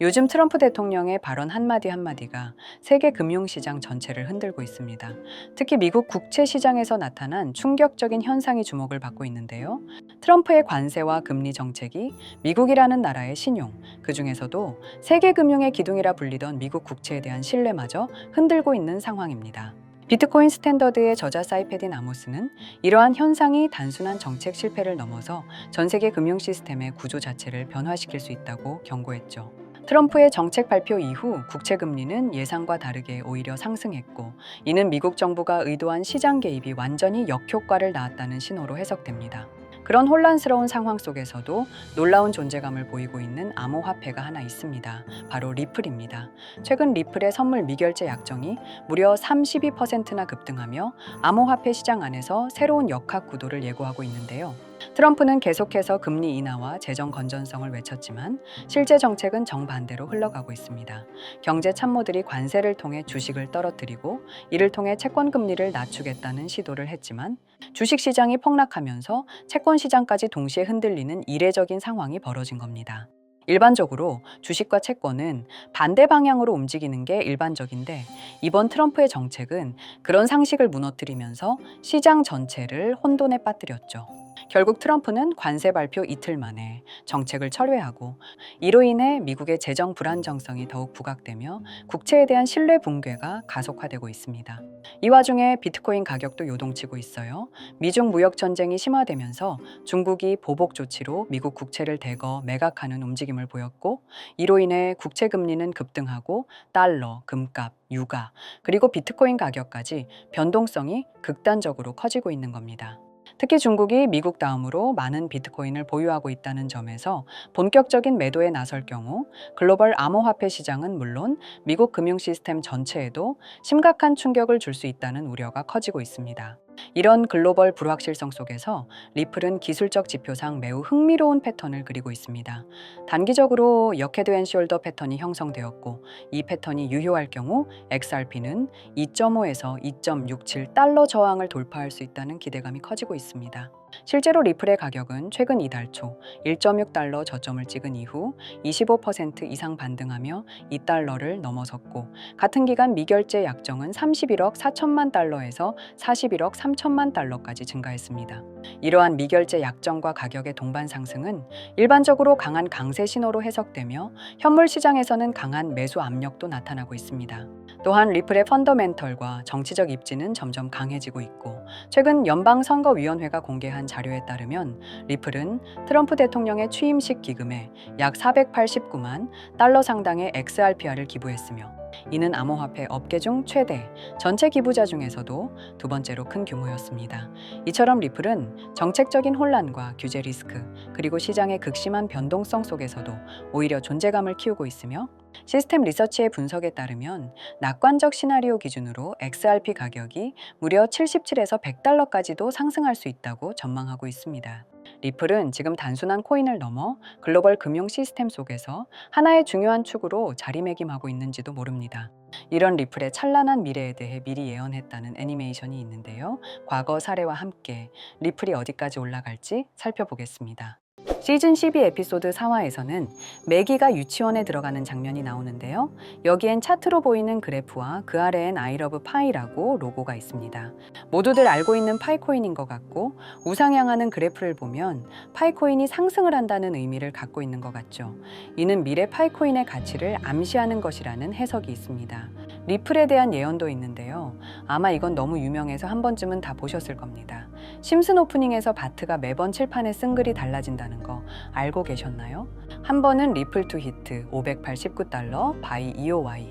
요즘 트럼프 대통령의 발언 한마디 한마디가 세계 금융시장 전체를 흔들고 있습니다. 특히 미국 국채 시장에서 나타난 충격적인 현상이 주목을 받고 있는데요. 트럼프의 관세와 금리 정책이 미국이라는 나라의 신용, 그 중에서도 세계 금융의 기둥이라 불리던 미국 국채에 대한 신뢰마저 흔들고 있는 상황입니다. 비트코인 스탠더드의 저자 사이페딘 아모스는 이러한 현상이 단순한 정책 실패를 넘어서 전 세계 금융 시스템의 구조 자체를 변화시킬 수 있다고 경고했죠. 트럼프의 정책 발표 이후 국채 금리는 예상과 다르게 오히려 상승했고 이는 미국 정부가 의도한 시장 개입이 완전히 역효과를 낳았다는 신호로 해석됩니다. 그런 혼란스러운 상황 속에서도 놀라운 존재감을 보이고 있는 암호화폐가 하나 있습니다. 바로 리플입니다. 최근 리플의 선물 미결제 약정이 무려 32%나 급등하며 암호화폐 시장 안에서 새로운 역학 구도를 예고하고 있는데요. 트럼프는 계속해서 금리 인하와 재정 건전성을 외쳤지만 실제 정책은 정반대로 흘러가고 있습니다. 경제 참모들이 관세를 통해 주식을 떨어뜨리고 이를 통해 채권 금리를 낮추겠다는 시도를 했지만 주식 시장이 폭락하면서 채권 시장까지 동시에 흔들리는 이례적인 상황이 벌어진 겁니다. 일반적으로 주식과 채권은 반대 방향으로 움직이는 게 일반적인데 이번 트럼프의 정책은 그런 상식을 무너뜨리면서 시장 전체를 혼돈에 빠뜨렸죠. 결국 트럼프는 관세 발표 이틀 만에 정책을 철회하고 이로 인해 미국의 재정 불안정성이 더욱 부각되며 국채에 대한 신뢰 붕괴가 가속화되고 있습니다. 이 와중에 비트코인 가격도 요동치고 있어요. 미중 무역 전쟁이 심화되면서 중국이 보복 조치로 미국 국채를 대거 매각하는 움직임을 보였고 이로 인해 국채 금리는 급등하고 달러, 금값, 유가, 그리고 비트코인 가격까지 변동성이 극단적으로 커지고 있는 겁니다. 특히 중국이 미국 다음으로 많은 비트코인을 보유하고 있다는 점에서 본격적인 매도에 나설 경우 글로벌 암호화폐 시장은 물론 미국 금융 시스템 전체에도 심각한 충격을 줄 수 있다는 우려가 커지고 있습니다. 이런 글로벌 불확실성 속에서 리플은 기술적 지표상 매우 흥미로운 패턴을 그리고 있습니다. 단기적으로 역헤드 앤 숄더 패턴이 형성되었고 이 패턴이 유효할 경우 XRP는 2.5에서 2.67 달러 저항을 돌파할 수 있다는 기대감이 커지고 있습니다. 실제로 리플의 가격은 최근 이달 초 1.6달러 저점을 찍은 이후 25% 이상 반등하며 2달러를 넘어섰고 같은 기간 미결제 약정은 31억 4천만 달러에서 41억 3천만 달러까지 증가했습니다. 이러한 미결제 약정과 가격의 동반 상승은 일반적으로 강한 강세 신호로 해석되며 현물 시장에서는 강한 매수 압력도 나타나고 있습니다. 또한 리플의 펀더멘털과 정치적 입지는 점점 강해지고 있고 최근 연방선거위원회가 공개한 자료에 따르면 리플은 트럼프 대통령의 취임식 기금에 약 489만 달러 상당의 XRPR을 기부했으며 이는 암호화폐 업계 중 최대, 전체 기부자 중에서도 두 번째로 큰 규모였습니다. 이처럼 리플은 정책적인 혼란과 규제 리스크, 그리고 시장의 극심한 변동성 속에서도 오히려 존재감을 키우고 있으며 시스템 리서치의 분석에 따르면 낙관적 시나리오 기준으로 XRP 가격이 무려 77에서 100달러까지도 상승할 수 있다고 전망하고 있습니다. 리플은 지금 단순한 코인을 넘어 글로벌 금융 시스템 속에서 하나의 중요한 축으로 자리매김하고 있는지도 모릅니다. 이런 리플의 찬란한 미래에 대해 미리 예언했다는 애니메이션이 있는데요. 과거 사례와 함께 리플이 어디까지 올라갈지 살펴보겠습니다. 시즌 12 에피소드 4화에서는 매기가 유치원에 들어가는 장면이 나오는데요. 여기엔 차트로 보이는 그래프와 그 아래엔 아이러브 파이라고 로고가 있습니다. 모두들 알고 있는 파이코인인 것 같고 우상향하는 그래프를 보면 파이코인이 상승을 한다는 의미를 갖고 있는 것 같죠. 이는 미래 파이코인의 가치를 암시하는 것이라는 해석이 있습니다. 리플에 대한 예언도 있는데요. 아마 이건 너무 유명해서 한 번쯤은 다 보셨을 겁니다. 심슨 오프닝에서 바트가 매번 칠판에 쓴 글이 달라진다는 거 알고 계셨나요? 한 번은 리플 투 히트 589달러 바이 EOY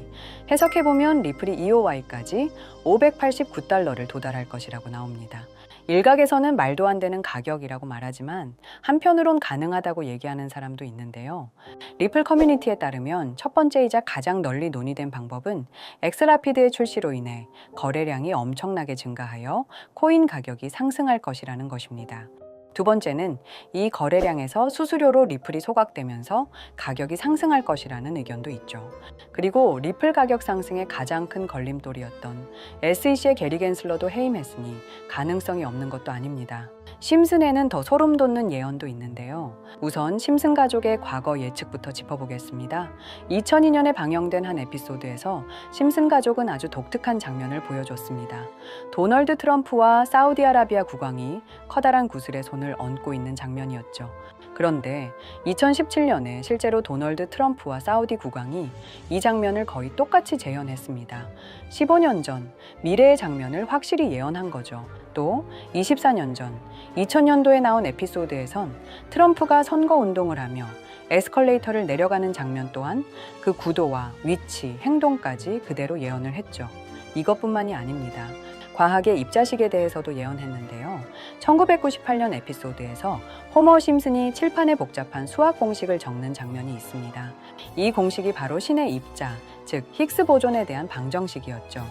해석해보면 리플이 EOY까지 589달러를 도달할 것이라고 나옵니다. 일각에서는 말도 안 되는 가격이라고 말하지만 한편으론 가능하다고 얘기하는 사람도 있는데요. 리플 커뮤니티에 따르면 첫 번째이자 가장 널리 논의된 방법은 엑스라피드의 출시로 인해 거래량이 엄청나게 증가하여 코인 가격이 상승할 것이라는 것입니다. 두 번째는 이 거래량에서 수수료로 리플이 소각되면서 가격이 상승할 것이라는 의견도 있죠. 그리고 리플 가격 상승의 가장 큰 걸림돌이었던 SEC의 게리 겐슬러도 해임했으니 가능성이 없는 것도 아닙니다. 심슨에는 더 소름 돋는 예언도 있는데요. 우선 심슨 가족의 과거 예측부터 짚어보겠습니다. 2002년에 방영된 한 에피소드에서 심슨 가족은 아주 독특한 장면을 보여줬습니다. 도널드 트럼프와 사우디아라비아 국왕이 커다란 구슬에 손을 얹고 있는 장면이었죠. 그런데 2017년에 실제로 도널드 트럼프와 사우디 국왕이 이 장면을 거의 똑같이 재현했습니다. 15년 전 미래의 장면을 확실히 예언한 거죠. 또 24년 전 2000년도에 나온 에피소드에선 트럼프가 선거 운동을 하며 에스컬레이터를 내려가는 장면 또한 그 구도와 위치, 행동까지 그대로 예언을 했죠. 이것뿐만이 아닙니다. 과학의 입자식에 대해서도 예언했는데요. 1998년 에피소드에서 호머 심슨이 칠판에 복잡한 수학 공식을 적는 장면이 있습니다. 이 공식이 바로 신의 입자, 즉 힉스 보존에 대한 방정식이었죠.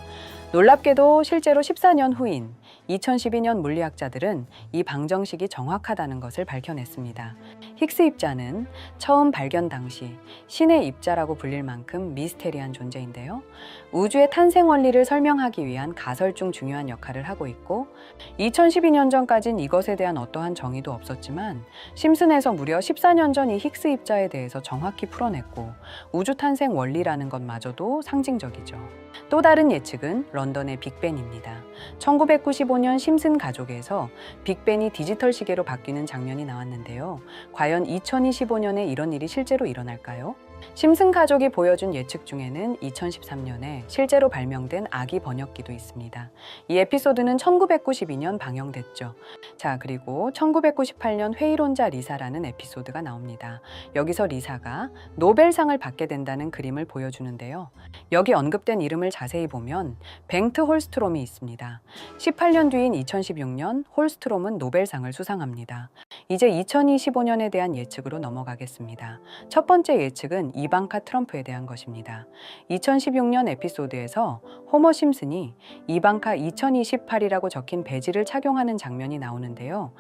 놀랍게도 실제로 14년 후인 2012년 물리학자들은 이 방정식이 정확하다는 것을 밝혀냈습니다. 힉스 입자는 처음 발견 당시 신의 입자라고 불릴 만큼 미스테리한 존재인데요. 우주의 탄생 원리를 설명하기 위한 가설 중 중요한 역할을 하고 있고 2012년 전까진 이것에 대한 어떠한 정의도 없었지만 심슨에서 무려 14년 전 이 힉스 입자에 대해서 정확히 풀어냈고 우주 탄생 원리라는 것마저도 상징적이죠. 또 다른 예측은 런던의 빅벤입니다. 1995년 심슨 가족에서 빅벤이 디지털 시계로 바뀌는 장면이 나왔는데요. 과연 2025년에 이런 일이 실제로 일어날까요? 심슨 가족이 보여준 예측 중에는 2013년에 실제로 발명된 아기 번역기도 있습니다. 이 에피소드는 1992년 방영됐죠. 자, 그리고 1998년 회의론자 리사라는 에피소드가 나옵니다. 여기서 리사가 노벨상을 받게 된다는 그림을 보여주는데요. 여기 언급된 이름을 자세히 보면 뱅트 홀스트롬이 있습니다. 18년 뒤인 2016년 홀스트롬은 노벨상을 수상합니다. 이제 2025년에 대한 예측으로 넘어가겠습니다. 첫 번째 예측은 이방카 트럼프에 대한 것입니다. 2016년 에피소드에서 호머 심슨이 이방카 2028이라고 적힌 배지를 착용하는 장면이 나오는데요.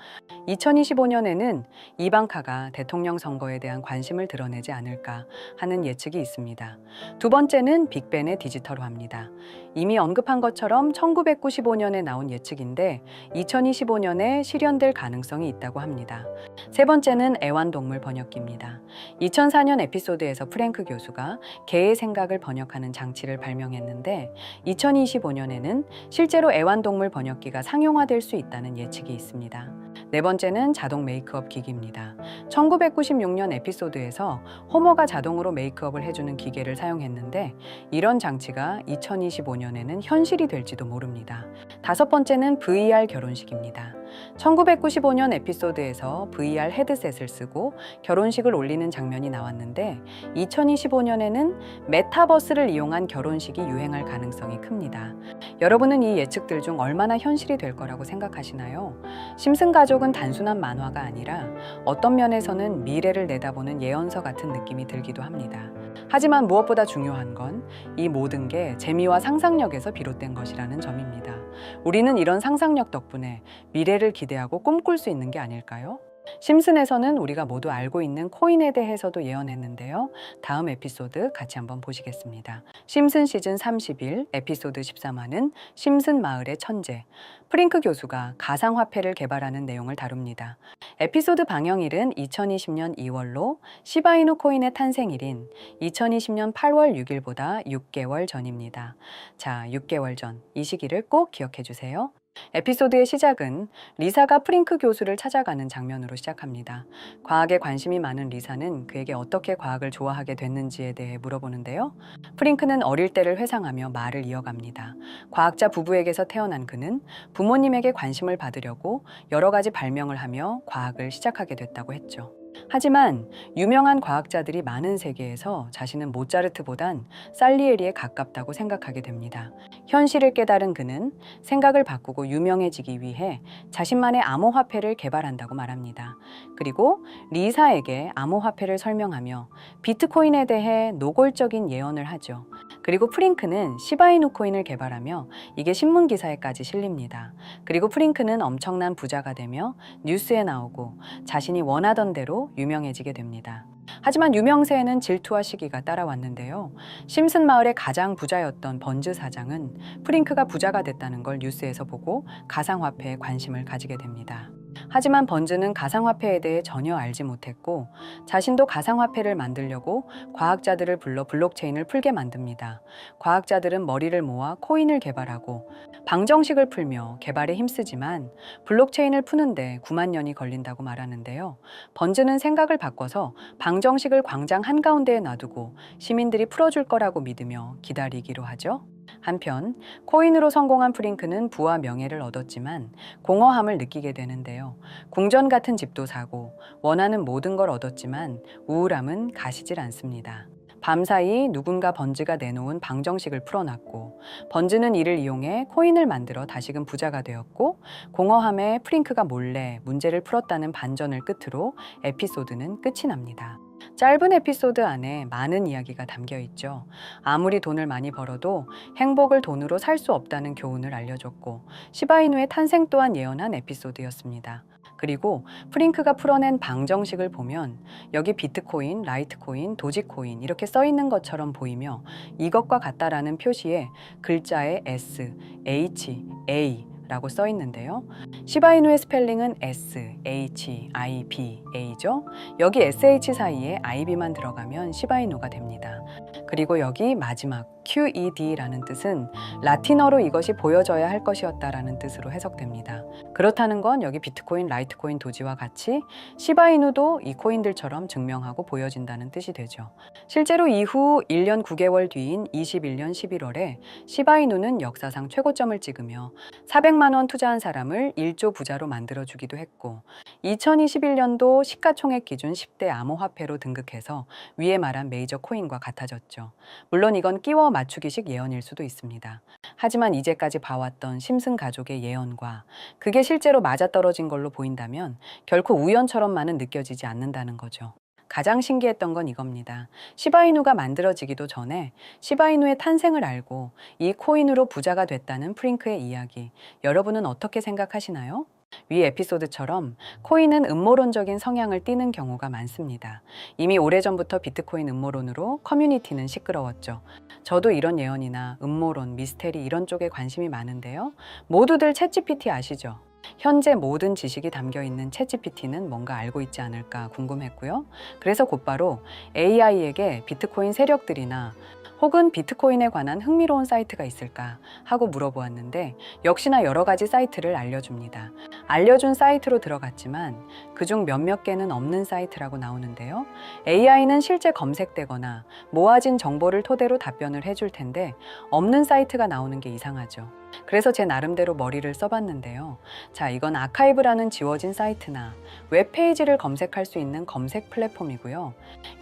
2025년에는 이방카가 대통령 선거에 대한 관심을 드러내지 않을까 하는 예측이 있습니다. 두 번째는 빅벤의 디지털화입니다. 이미 언급한 것처럼 1995년에 나온 예측인데 2025년에 실현될 가능성이 있다고 합니다. 세 번째는 애완동물 번역기입니다. 2004년 에피소드에서 프랭크 교수가 개의 생각을 번역하는 장치를 발명했는데 2025년에는 실제로 애완동물 번역기가 상용화될 수 있다는 예측이 있습니다. 네 번째는 자동 메이크업 기기입니다. 1996년 에피소드에서 호머가 자동으로 메이크업을 해주는 기계를 사용했는데 이런 장치가 2025년에는 현실이 될지도 모릅니다. 다섯 번째는 VR 결혼식입니다. 1995년 에피소드에서 VR 헤드셋을 쓰고 결혼식을 올리는 장면이 나왔는데 2025년에는 메타버스를 이용한 결혼식이 유행할 가능성이 큽니다. 여러분은 이 예측들 중 얼마나 현실이 될 거라고 생각하시나요? 심슨 가족은 단순한 만화가 아니라 어떤 면에서는 미래를 내다보는 예언서 같은 느낌이 들기도 합니다. 하지만 무엇보다 중요한 건 이 모든 게 재미와 상상력에서 비롯된 것이라는 점입니다. 우리는 이런 상상력 덕분에 미래를 기대하고 꿈꿀 수 있는 게 아닐까요? 심슨에서는 우리가 모두 알고 있는 코인에 대해서도 예언했는데요. 다음 에피소드 같이 한번 보시겠습니다. 심슨 시즌 31 에피소드 13화는 심슨 마을의 천재 프링크 교수가 가상화폐를 개발하는 내용을 다룹니다. 에피소드 방영일은 2020년 2월로 시바이누 코인의 탄생일인 2020년 8월 6일보다 6개월 전입니다. 자, 6개월 전 이 시기를 꼭 기억해 주세요. 에피소드의 시작은 리사가 프링크 교수를 찾아가는 장면으로 시작합니다. 과학에 관심이 많은 리사는 그에게 어떻게 과학을 좋아하게 됐는지에 대해 물어보는데요. 프링크는 어릴 때를 회상하며 말을 이어갑니다. 과학자 부부에게서 태어난 그는 부모님에게 관심을 받으려고 여러 가지 발명을 하며 과학을 시작하게 됐다고 했죠. 하지만 유명한 과학자들이 많은 세계에서 자신은 모차르트보단 살리에리에 가깝다고 생각하게 됩니다. 현실을 깨달은 그는 생각을 바꾸고 유명해지기 위해 자신만의 암호화폐를 개발한다고 말합니다. 그리고 리사에게 암호화폐를 설명하며 비트코인에 대해 노골적인 예언을 하죠. 그리고 프링크는 시바이누 코인을 개발하며 이게 신문 기사에까지 실립니다. 그리고 프링크는 엄청난 부자가 되며 뉴스에 나오고 자신이 원하던 대로 유명해지게 됩니다. 하지만 유명세에는 질투와 시기가 따라왔는데요. 심슨 마을의 가장 부자였던 번즈 사장은 프링크가 부자가 됐다는 걸 뉴스에서 보고 가상화폐에 관심을 가지게 됩니다. 하지만 번즈는 가상화폐에 대해 전혀 알지 못했고 자신도 가상화폐를 만들려고 과학자들을 불러 블록체인을 풀게 만듭니다. 과학자들은 머리를 모아 코인을 개발하고 방정식을 풀며 개발에 힘쓰지만 블록체인을 푸는데 9만 년이 걸린다고 말하는데요. 번즈는 생각을 바꿔서 방정식을 광장 한가운데에 놔두고 시민들이 풀어줄 거라고 믿으며 기다리기로 하죠. 한편 코인으로 성공한 프링크는 부와 명예를 얻었지만 공허함을 느끼게 되는데요. 궁전 같은 집도 사고 원하는 모든 걸 얻었지만 우울함은 가시질 않습니다. 밤사이 누군가 번즈가 내놓은 방정식을 풀어놨고 번즈는 이를 이용해 코인을 만들어 다시금 부자가 되었고 공허함에 프링크가 몰래 문제를 풀었다는 반전을 끝으로 에피소드는 끝이 납니다. 짧은 에피소드 안에 많은 이야기가 담겨 있죠. 아무리 돈을 많이 벌어도 행복을 돈으로 살 수 없다는 교훈을 알려줬고 시바이누의 탄생 또한 예언한 에피소드였습니다. 그리고 프링크가 풀어낸 방정식을 보면 여기 비트코인, 라이트코인, 도지코인 이렇게 써 있는 것처럼 보이며 이것과 같다라는 표시에 글자에 S, H, A 라고 써 있는데요. 시바이누의 스펠링은 S, H, I, B, A죠. 여기 SH 사이에 IB만 들어가면 시바이누가 됩니다. 그리고 여기 마지막 QED라는 뜻은 라틴어로 이것이 보여져야 할 것이었다라는 뜻으로 해석됩니다. 그렇다는 건 여기 비트코인, 라이트코인, 도지와 같이 시바이누도 이 코인들처럼 증명하고 보여진다는 뜻이 되죠. 실제로 이후 1년 9개월 뒤인 21년 11월에 시바이누는 역사상 최고점을 찍으며 400만 원 투자한 사람을 1조 부자로 만들어 주기도 했고 2021년도 시가총액 기준 10대 암호화폐로 등극해서 위에 말한 메이저 코인과 같아 졌죠. 물론 이건 끼워 맞추기식 예언일 수도 있습니다. 하지만 이제까지 봐왔던 심슨 가족의 예언과 그게 실제로 맞아떨어진 걸로 보인다면 결코 우연처럼만은 느껴지지 않는다는 거죠. 가장 신기했던 건 이겁니다. 시바이누가 만들어지기도 전에 시바이누의 탄생을 알고 이 코인으로 부자가 됐다는 프링크의 이야기. 여러분은 어떻게 생각하시나요? 위 에피소드처럼 코인은 음모론적인 성향을 띠는 경우가 많습니다. 이미 오래전부터 비트코인 음모론으로 커뮤니티는 시끄러웠죠. 저도 이런 예언이나 음모론, 미스테리 이런 쪽에 관심이 많은데요. 모두들 챗GPT 아시죠? 현재 모든 지식이 담겨 있는 챗GPT는 뭔가 알고 있지 않을까 궁금했고요. 그래서 곧바로 AI에게 비트코인 세력들이나 혹은 비트코인에 관한 흥미로운 사이트가 있을까 하고 물어보았는데 역시나 여러 가지 사이트를 알려줍니다. 알려준 사이트로 들어갔지만 그중 몇몇 개는 없는 사이트라고 나오는데요. AI는 실제 검색되거나 모아진 정보를 토대로 답변을 해줄 텐데 없는 사이트가 나오는 게 이상하죠. 그래서 제 나름대로 머리를 써봤는데요. 자, 이건 아카이브라는 지워진 사이트나 웹페이지를 검색할 수 있는 검색 플랫폼이고요.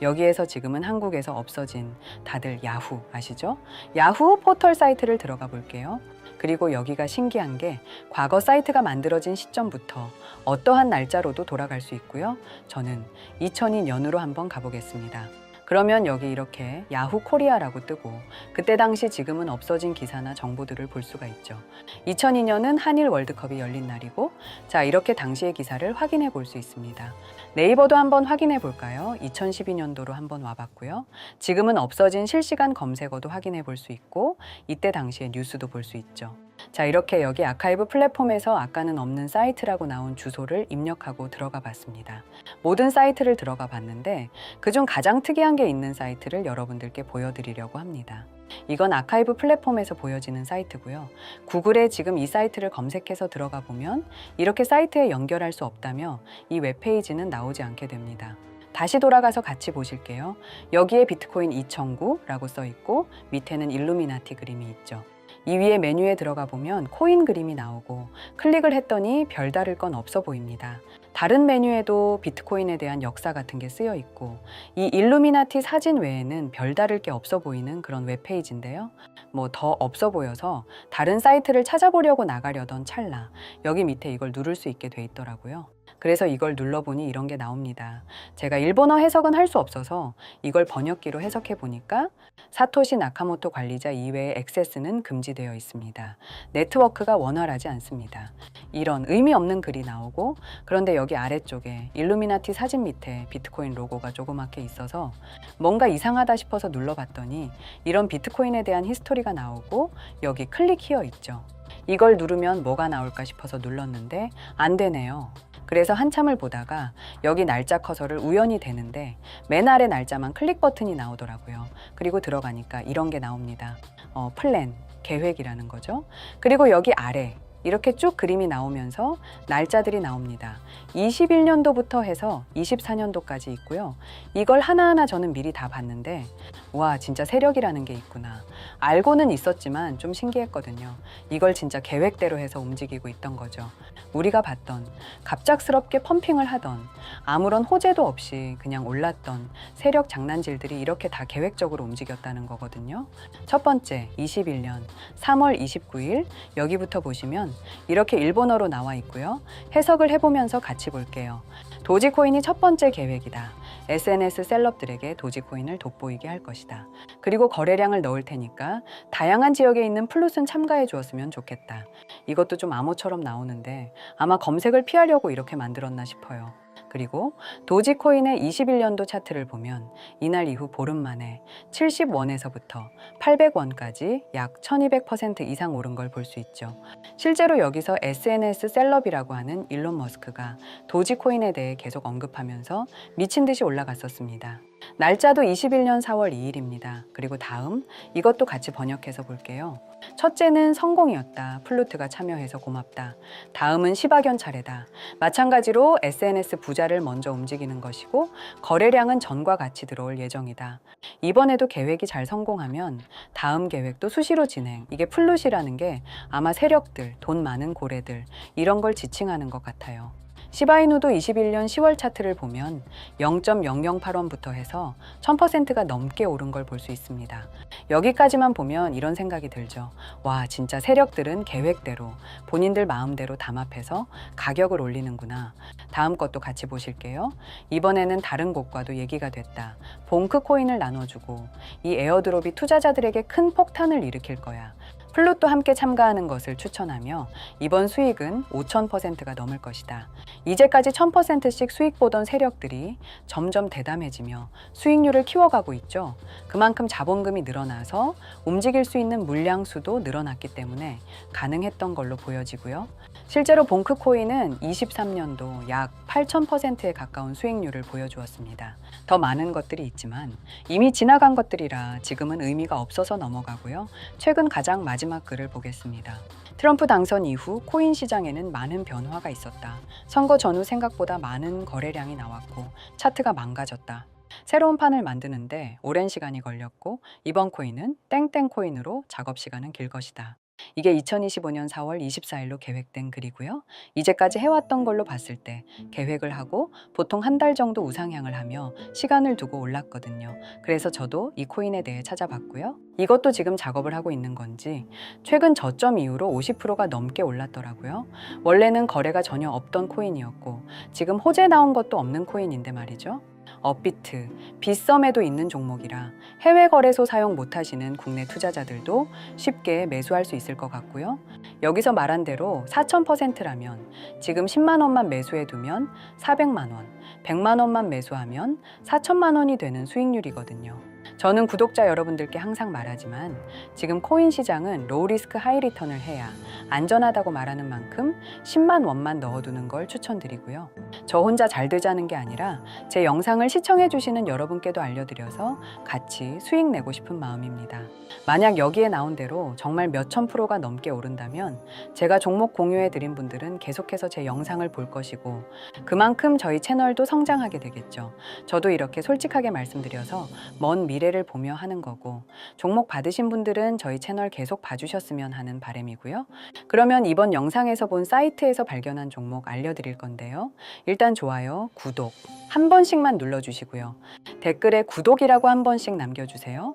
여기에서 지금은 한국에서 없어진 다들 야후 아시죠? 야후 포털 사이트를 들어가 볼게요. 그리고 여기가 신기한 게 과거 사이트가 만들어진 시점부터 어떠한 날짜로도 돌아갈 수 있고요. 저는 2002년으로 한번 가보겠습니다. 그러면 여기 이렇게 야후 코리아라고 뜨고 그때 당시 지금은 없어진 기사나 정보들을 볼 수가 있죠. 2002년은 한일 월드컵이 열린 날이고 자 이렇게 당시의 기사를 확인해 볼 수 있습니다. 네이버도 한번 확인해 볼까요? 2012년도로 한번 와봤고요. 지금은 없어진 실시간 검색어도 확인해 볼 수 있고 이때 당시의 뉴스도 볼 수 있죠. 자 이렇게 여기 아카이브 플랫폼에서 아까는 없는 사이트라고 나온 주소를 입력하고 들어가 봤습니다. 모든 사이트를 들어가 봤는데 그중 가장 특이한 게 있는 사이트를 여러분들께 보여드리려고 합니다. 이건 아카이브 플랫폼에서 보여지는 사이트고요. 구글에 지금 이 사이트를 검색해서 들어가 보면 이렇게 사이트에 연결할 수 없다며 이 웹페이지는 나오지 않게 됩니다. 다시 돌아가서 같이 보실게요. 여기에 비트코인 2009라고 써 있고 밑에는 일루미나티 그림이 있죠. 이 위에 메뉴에 들어가 보면 코인 그림이 나오고 클릭을 했더니 별다를 건 없어 보입니다. 다른 메뉴에도 비트코인에 대한 역사 같은 게 쓰여 있고 이 일루미나티 사진 외에는 별다를 게 없어 보이는 그런 웹페이지인데요. 뭐 더 없어 보여서 다른 사이트를 찾아보려고 나가려던 찰나 여기 밑에 이걸 누를 수 있게 돼 있더라고요. 그래서 이걸 눌러보니 이런 게 나옵니다. 제가 일본어 해석은 할 수 없어서 이걸 번역기로 해석해 보니까 사토시 나카모토 관리자 이외의 액세스는 금지되어 있습니다. 네트워크가 원활하지 않습니다. 이런 의미 없는 글이 나오고 그런데 여기 아래쪽에 일루미나티 사진 밑에 비트코인 로고가 조그맣게 있어서 뭔가 이상하다 싶어서 눌러봤더니 이런 비트코인에 대한 히스토리가 나오고 여기 클릭 히어 있죠. 이걸 누르면 뭐가 나올까 싶어서 눌렀는데 안 되네요. 그래서 한참을 보다가 여기 날짜 커서를 우연히 대는데 맨 아래 날짜만 클릭 버튼이 나오더라고요. 그리고 들어가니까 이런 게 나옵니다. 어, 플랜, 계획이라는 거죠. 그리고 여기 아래 이렇게 쭉 그림이 나오면서 날짜들이 나옵니다. 21년도부터 해서 24년도까지 있고요. 이걸 하나하나 저는 미리 다 봤는데 와 진짜 세력이라는 게 있구나. 알고는 있었지만 좀 신기했거든요. 이걸 진짜 계획대로 해서 움직이고 있던 거죠. 우리가 봤던 갑작스럽게 펌핑을 하던 아무런 호재도 없이 그냥 올랐던 세력 장난질들이 이렇게 다 계획적으로 움직였다는 거거든요. 첫 번째 21년 3월 29일 여기부터 보시면 이렇게 일본어로 나와 있고요. 해석을 해보면서 같이 볼게요. 도지코인이 첫 번째 계획이다. SNS 셀럽들에게 도지코인을 돋보이게 할 것이다. 그리고 거래량을 넣을 테니까 다양한 지역에 있는 플룻은 참가해 주었으면 좋겠다. 이것도 좀 암호처럼 나오는데 아마 검색을 피하려고 이렇게 만들었나 싶어요. 그리고 도지코인의 21년도 차트를 보면 이날 이후 보름 만에 70원에서부터 800원까지 약 1200% 이상 오른 걸 볼 수 있죠. 실제로 여기서 SNS 셀럽이라고 하는 일론 머스크가 도지코인에 대해 계속 언급하면서 미친 듯이 올라갔었습니다. 날짜도 21년 4월 2일입니다. 그리고 다음 이것도 같이 번역해서 볼게요. 첫째는 성공이었다. 플루트가 참여해서 고맙다. 다음은 시바견 차례다. 마찬가지로 SNS 부자를 먼저 움직이는 것이고 거래량은 전과 같이 들어올 예정이다. 이번에도 계획이 잘 성공하면 다음 계획도 수시로 진행. 이게 플룻이라는 게 아마 세력들, 돈 많은 고래들 이런 걸 지칭하는 것 같아요. 시바이누도 21년 10월 차트를 보면 0.008원부터 해서 1000%가 넘게 오른 걸 볼 수 있습니다. 여기까지만 보면 이런 생각이 들죠. 와, 진짜 세력들은 계획대로 본인들 마음대로 담합해서 가격을 올리는구나. 다음 것도 같이 보실게요. 이번에는 다른 곳과도 얘기가 됐다. 봉크 코인을 나눠주고 이 에어드롭이 투자자들에게 큰 폭탄을 일으킬 거야. 플룻도 함께 참가하는 것을 추천하며 이번 수익은 5,000%가 넘을 것이다. 이제까지 1000%씩 수익 보던 세력들이 점점 대담해지며 수익률을 키워가고 있죠. 그만큼 자본금이 늘어나서 움직일 수 있는 물량 수도 늘어났기 때문에 가능했던 걸로 보여지고요. 실제로 봉크코인은 23년도 약 8,000%에 가까운 수익률을 보여주었습니다. 더 많은 것들이 있지만 이미 지나간 것들이라 지금은 의미가 없어서 넘어가고요. 최근 가장 마지막 글을 보겠습니다. 트럼프 당선 이후 코인 시장에는 많은 변화가 있었다. 선거 전후 생각보다 많은 거래량이 나왔고 차트가 망가졌다. 새로운 판을 만드는데 오랜 시간이 걸렸고 이번 코인은 땡땡 코인으로 작업 시간은 길 것이다. 이게 2025년 4월 24일로 계획된 글이고요. 이제까지 해왔던 걸로 봤을 때 계획을 하고 보통 한 달 정도 우상향을 하며 시간을 두고 올랐거든요. 그래서 저도 이 코인에 대해 찾아봤고요. 이것도 지금 작업을 하고 있는 건지 최근 저점 이후로 50%가 넘게 올랐더라고요. 원래는 거래가 전혀 없던 코인이었고 지금 호재 나온 것도 없는 코인인데 말이죠. 업비트, 빗썸에도 있는 종목이라 해외 거래소 사용 못하시는 국내 투자자들도 쉽게 매수할 수 있을 것 같고요. 여기서 말한 대로 4,000%라면 지금 10만 원만 매수해 두면 400만 원, 100만 원만 매수하면 4천만 원이 되는 수익률이거든요. 저는 구독자 여러분들께 항상 말하지만 지금 코인 시장은 로우 리스크 하이 리턴을 해야 안전하다고 말하는 만큼 10만 원만 넣어두는 걸 추천드리고요. 저 혼자 잘 되자는 게 아니라 제 영상을 시청해 주시는 여러분께도 알려드려서 같이 수익 내고 싶은 마음입니다. 만약 여기에 나온 대로 정말 몇천 프로가 넘게 오른다면 제가 종목 공유해 드린 분들은 계속해서 제 영상을 볼 것이고 그만큼 저희 채널도 성장하게 되겠죠. 저도 이렇게 솔직하게 말씀드려서 먼 미래 를 보며 하는 거고 종목 받으신 분들은 저희 채널 계속 봐주셨으면 하는 바람이고요. 그러면 이번 영상에서 본 사이트에서 발견한 종목 알려드릴 건데요. 일단 좋아요, 구독 한 번씩만 눌러주시고요. 댓글에 구독이라고 한 번씩 남겨주세요.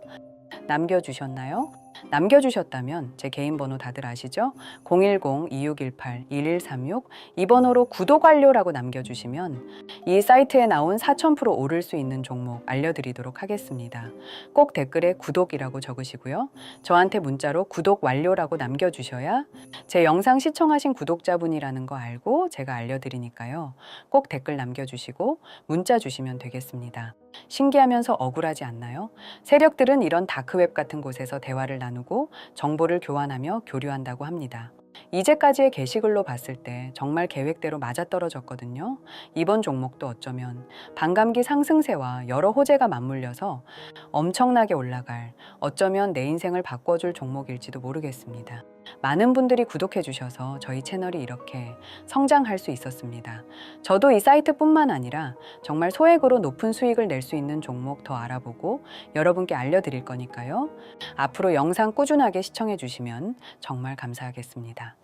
남겨주셨나요? 남겨주셨다면 제 개인 번호 다들 아시죠? 010-2618-1136 이 번호로 구독 완료라고 남겨주시면 이 사이트에 나온 4000% 오를 수 있는 종목 알려드리도록 하겠습니다. 꼭 댓글에 구독이라고 적으시고요. 저한테 문자로 구독 완료라고 남겨주셔야 제 영상 시청하신 구독자분이라는 거 알고 제가 알려드리니까요. 꼭 댓글 남겨주시고 문자 주시면 되겠습니다. 신기하면서 억울하지 않나요? 세력들은 이런 다크웹 같은 곳에서 대화를 나누고 정보를 교환하며 교류한다고 합니다. 이제까지의 게시글로 봤을 때 정말 계획대로 맞아떨어졌거든요. 이번 종목도 어쩌면 반감기 상승세와 여러 호재가 맞물려서 엄청나게 올라갈 어쩌면 내 인생을 바꿔줄 종목일지도 모르겠습니다. 많은 분들이 구독해 주셔서 저희 채널이 이렇게 성장할 수 있었습니다. 저도 이 사이트뿐만 아니라 정말 소액으로 높은 수익을 낼 수 있는 종목 더 알아보고 여러분께 알려드릴 거니까요. 앞으로 영상 꾸준하게 시청해 주시면 정말 감사하겠습니다.